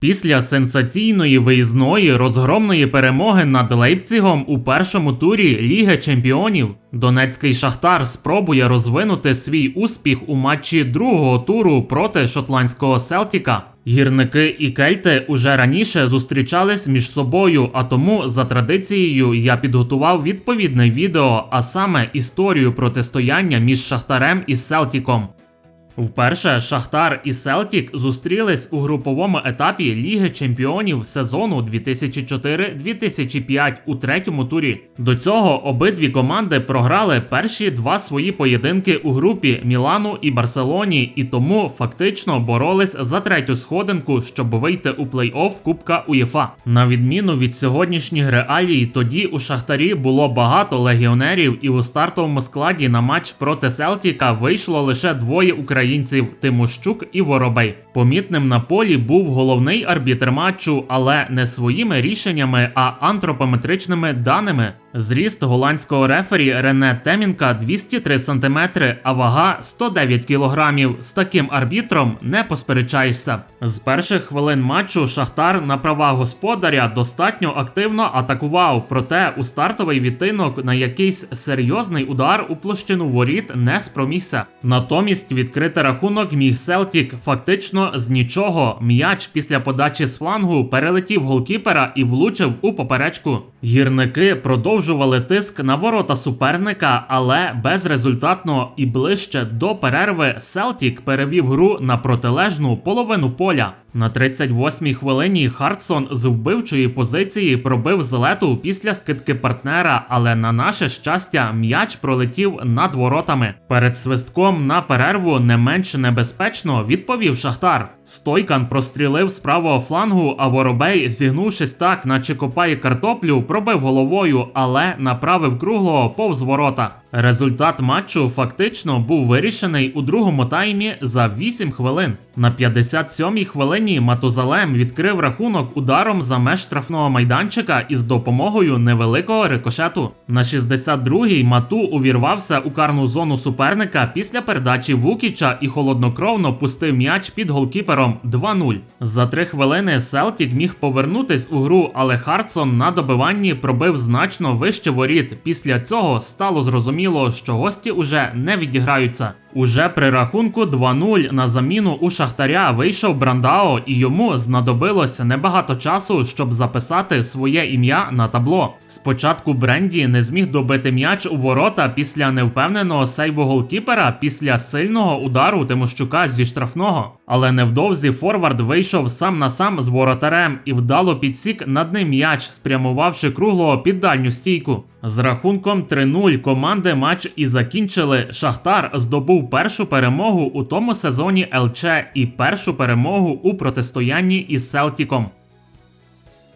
Після сенсаційної виїзної розгромної перемоги над Лейпцигом у першому турі Ліги Чемпіонів Донецький Шахтар спробує розвинути свій успіх у матчі другого туру проти шотландського Селтіка. Гірники і кельти уже раніше зустрічались між собою, а тому за традицією я підготував відповідне відео, а саме історію протистояння між Шахтарем і Селтіком. Вперше Шахтар і Селтік зустрілись у груповому етапі Ліги Чемпіонів сезону 2004-2005 у третьому турі. До цього обидві команди програли перші два свої поєдинки у групі Мілану і Барселоні, і тому фактично боролись за третю сходинку, щоб вийти у плей-офф Кубка УЄФА. На відміну від сьогоднішніх реалій, тоді у Шахтарі було багато легіонерів, і у стартовому складі на матч проти Селтіка вийшло лише двоє українців Тимощук і Воробей. Помітним на полі був головний арбітр матчу, але не своїми рішеннями, а антропометричними даними. Зріст голландського рефері Рене Темінка 203 см, а вага 109 кг. З таким арбітром не посперечаєшся. З перших хвилин матчу Шахтар на правах господаря достатньо активно атакував, проте у стартовий відтинок на якийсь серйозний удар у площину воріт не спромігся. Натомість відкрити рахунок міг Селтік фактично з нічого. М'яч після подачі з флангу перелетів голкіпера і влучив у поперечку. Гірники продовжували тиск на ворота суперника, але безрезультатно і ближче до перерви Селтік перевів гру на протилежну половину поля. На 38-й хвилині Хартсон з вбивчої позиції пробив з лету після скидки партнера, але на наше щастя м'яч пролетів над воротами. Перед свистком на перерву не менш небезпечно відповів Шахтар. Стойкан прострілив з правого флангу, а воробей, зігнувшись так, наче копає картоплю, пробив головою, але направив круглого повз ворота. Результат матчу фактично був вирішений у другому таймі за 8 хвилин. На 57-й хвилині Матузалем відкрив рахунок ударом за меж штрафного майданчика із допомогою невеликого рикошету. На 62-й Мату увірвався у карну зону суперника після передачі Вукіча і холоднокровно пустив м'яч під голкіпером 2-0. За три хвилини Селтік міг повернутись у гру, але Хартсон на добиванні пробив значно вище воріт. Після цього стало зрозуміло, що гості уже не відіграються. Уже при рахунку 2-0 на заміну у Шахтаря вийшов Брандао, і йому знадобилося небагато часу, щоб записати своє ім'я на табло. Спочатку Бренді не зміг добити м'яч у ворота після невпевненого сейву голкіпера після сильного удару Тимощука зі штрафного. Але невдовзі Форвард вийшов сам на сам з воротарем і вдало підсік над ним м'яч, спрямувавши круглого під дальню стійку. З рахунком 3-0 команди матч і закінчили. Шахтар здобув першу перемогу у тому сезоні ЛЧ і першу перемогу у протистоянні із Селтіком.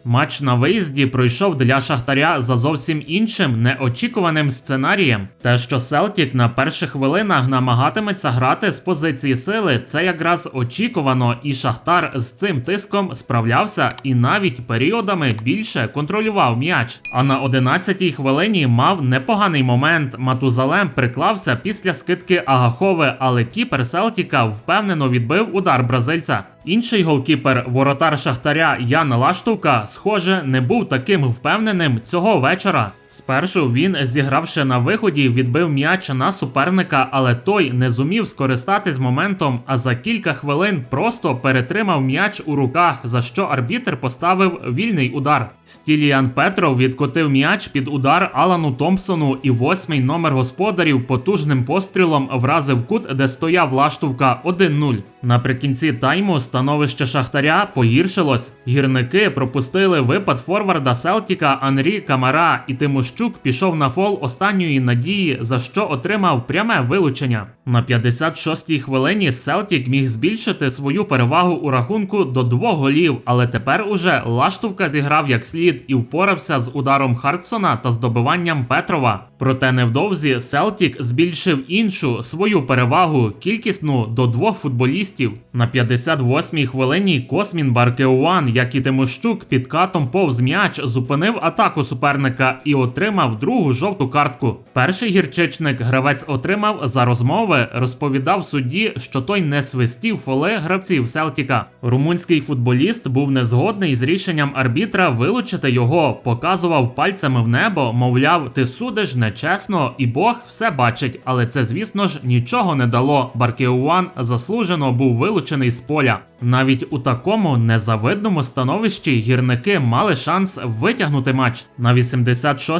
Матч на виїзді пройшов для Шахтаря за зовсім іншим неочікуваним сценарієм. Те, що Селтік на перших хвилинах намагатиметься грати з позиції сили, це якраз очікувано, і Шахтар з цим тиском справлявся і навіть періодами більше контролював м'яч. А на 11-й хвилині мав непоганий момент. Матузалем приклався після скидки Агахове, але кіпер Селтіка впевнено відбив удар бразильця. Інший голкіпер, воротар Шахтаря Ян Лаштовка, схоже, не був таким впевненим цього вечора. Спершу він, зігравши на виході, відбив м'яч на суперника, але той не зумів скористатись моментом, а за кілька хвилин просто перетримав м'яч у руках, за що арбітр поставив вільний удар. Стіліан Петров відкотив м'яч під удар Алану Томпсону, і восьмий номер господарів потужним пострілом вразив кут, де стояв лаштовка 1-0. Наприкінці тайму становище Шахтаря погіршилось. Гірники пропустили випад форварда Селтіка Анрі Камара і Тимощук пішов на фол останньої надії, за що отримав пряме вилучення. На 56-й хвилині Селтік міг збільшити свою перевагу у рахунку до двох голів, але тепер уже Лаштовка зіграв як слід і впорався з ударом Хартсона та здобиванням Петрова. Проте невдовзі Селтік збільшив іншу свою перевагу кількісну до двох футболістів. На 58-й хвилині Космін Баркеуан, як і Тимощук, під катом повз м'яч зупинив атаку суперника і отримав другу жовту картку. Перший гірчичник гравець отримав за розмови, розповідав судді, що той не свистів фоли гравців Селтіка. Румунський футболіст був незгодний з рішенням арбітра вилучити його, показував пальцями в небо, мовляв, ти судиш нечесно, і Бог все бачить. Але це, звісно ж, нічого не дало. Баркеуан заслужено був вилучений з поля. Навіть у такому незавидному становищі гірники мали шанс витягнути матч. На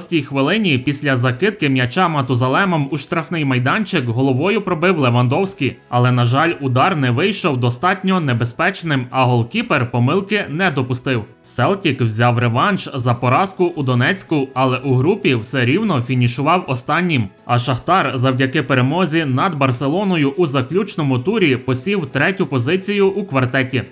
86-й хвилині після закидки м'яча Матузалемом у штрафний майданчик головою пробив Левандовський, але на жаль, удар не вийшов достатньо небезпечним, а голкіпер помилки не допустив. Селтік взяв реванш за поразку у Донецьку, але у групі все рівно фінішував останнім. А Шахтар завдяки перемозі над Барселоною у заключному турі посів третю позицію у квартеті.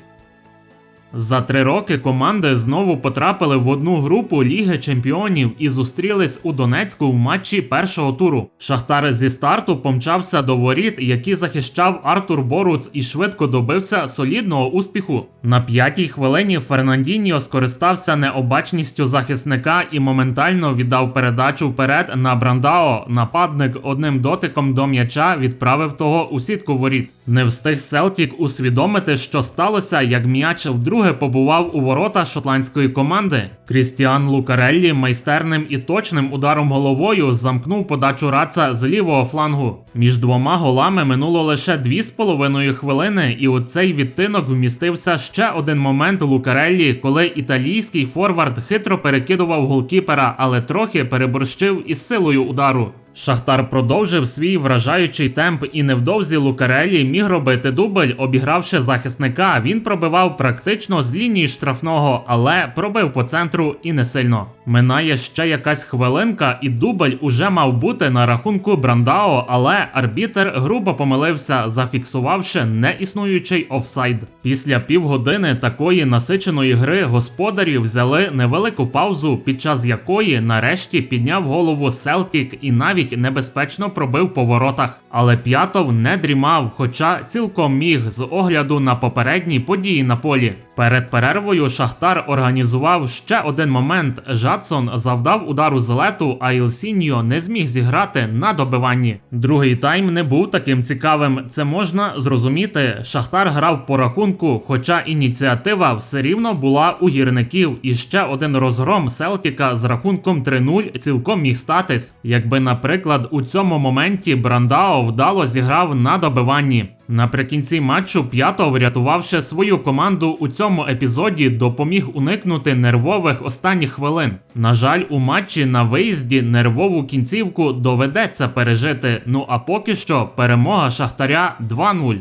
За три роки команди знову потрапили в одну групу Ліги Чемпіонів і зустрілись у Донецьку в матчі першого туру. Шахтар зі старту помчався до воріт, які захищав Артур Боруц, і швидко добився солідного успіху. На п'ятій хвилині Фернандіньо скористався необачністю захисника і моментально віддав передачу вперед на Брандао. Нападник одним дотиком до м'яча відправив того у сітку воріт. Не встиг Селтік усвідомити, що сталося, як м'яч вдруге побував у ворота шотландської команди. Крістіан Лукареллі майстерним і точним ударом головою замкнув подачу раца з лівого флангу. Між двома голами минуло лише дві з половиною хвилини, і у цей відтинок вмістився ще один момент Лукареллі, коли італійський форвард хитро перекидував голкіпера, але трохи переборщив із силою удару. Шахтар продовжив свій вражаючий темп, і невдовзі Лукарелі міг робити дубль, обігравши захисника. Він пробивав практично з лінії штрафного, але пробив по центру і не сильно. Минає ще якась хвилинка, і дубль уже мав бути на рахунку Брандао, але арбітер грубо помилився, зафіксувавши неіснуючий офсайд. Після півгодини такої насиченої гри господарі взяли невелику паузу, під час якої нарешті підняв голову Селтік і навіть небезпечно пробив по воротах. Але п'ятов не дрімав, хоча цілком міг з огляду на попередні події на полі. Перед перервою Шахтар організував ще один момент. Жадсон завдав удару з лету, а Ілсіньо не зміг зіграти на добиванні. Другий тайм не був таким цікавим. Це можна зрозуміти. Шахтар грав по рахунку, хоча ініціатива все рівно була у гірників. І ще один розгром Селтіка з рахунком 3-0 цілком міг статись, якби, наприклад, у цьому моменті Брандао вдало зіграв на добиванні. Наприкінці матчу п'ято, врятувавши свою команду у цьому епізоді, допоміг уникнути нервових останніх хвилин. На жаль, у матчі на виїзді нервову кінцівку доведеться пережити. Ну а поки що перемога Шахтаря 2-0.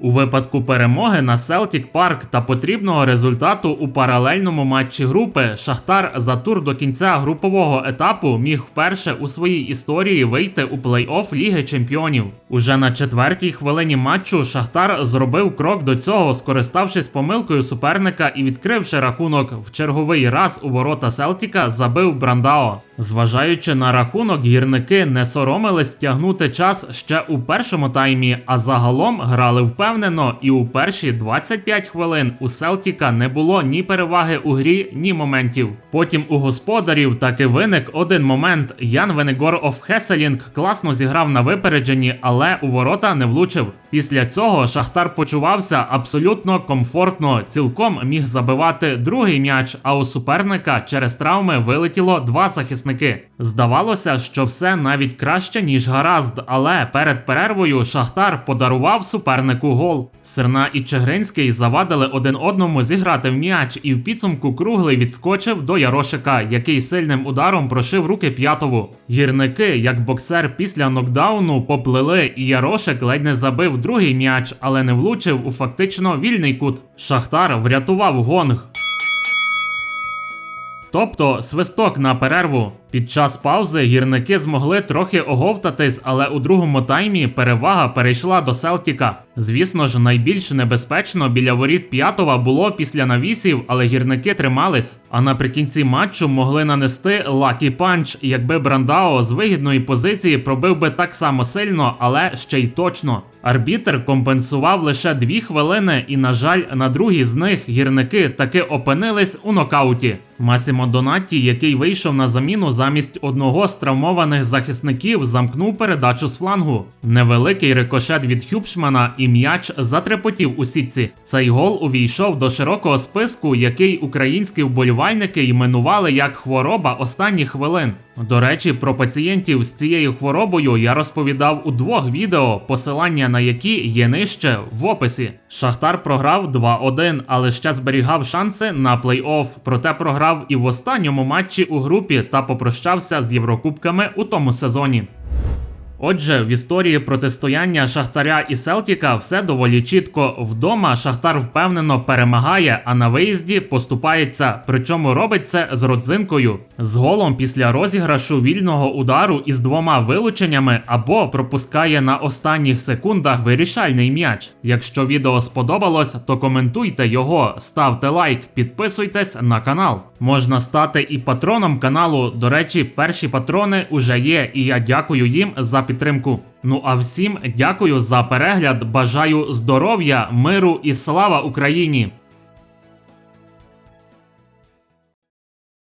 У випадку перемоги на Селтік Парк та потрібного результату у паралельному матчі групи Шахтар за тур до кінця групового етапу міг вперше у своїй історії вийти у плей-офф Ліги Чемпіонів. Уже на четвертій хвилині матчу Шахтар зробив крок до цього, скориставшись помилкою суперника і відкривши рахунок в черговий раз у ворота Селтіка, забив Брандао. Зважаючи на рахунок, гірники не соромились тягнути час ще у першому таймі, а загалом грали впевнено, і у перші 25 хвилин у Селтіка не було ні переваги у грі, ні моментів. Потім у господарів таки виник один момент. Ян Венегор оф Хеселінг класно зіграв на випередженні, але у ворота не влучив. Після цього Шахтар почувався абсолютно комфортно, цілком міг забивати другий м'яч, а у суперника через травми вилетіло два захисники. Здавалося, що все навіть краще, ніж гаразд, але перед перервою Шахтар подарував супернику гол. Серна і Чегринський завадили один одному зіграти в м'яч, і в підсумку круглий відскочив до Ярошика, який сильним ударом прошив руки п'ятову. Гірники, як боксер після нокдауну, поплили, і Ярошик ледь не забив другий м'яч, але не влучив у фактично вільний кут. Шахтар врятував гонг. Тобто свисток на перерву. Під час паузи гірники змогли трохи оговтатись, але у другому таймі перевага перейшла до Селтіка. Звісно ж, найбільш небезпечно біля воріт П'ятова було після навісів, але гірники тримались. А наприкінці матчу могли нанести лакі панч, якби Брандао з вигідної позиції пробив би так само сильно, але ще й точно. Арбітер компенсував лише дві хвилини, і, на жаль, на другій з них гірники таки опинились у нокауті. Масімо Донатті, який вийшов на заміну замість одного з травмованих захисників, замкнув передачу з флангу. Невеликий рикошет від Хюбшмана і м'яч затрепотів у сітці. Цей гол увійшов до широкого списку, який українські вболівальники іменували як хвороба останніх хвилин. До речі, про пацієнтів з цією хворобою я розповідав у двох відео, посилання на які є нижче в описі. Шахтар програв 2-1, але ще зберігав шанси на плей-офф. Проте програв і в останньому матчі у групі та попрощався з Єврокубками у тому сезоні. Отже, в історії протистояння Шахтаря і Селтіка все доволі чітко. Вдома Шахтар впевнено перемагає, а на виїзді поступається. Причому робить це з родзинкою. З голом після розіграшу вільного удару із двома вилученнями або пропускає на останніх секундах вирішальний м'яч. Якщо відео сподобалось, то коментуйте його, ставте лайк, підписуйтесь на канал. Можна стати і патроном каналу. До речі, перші патрони уже є, і я дякую їм за підтримку. Ну а всім дякую за перегляд. Бажаю здоров'я, миру і слава Україні!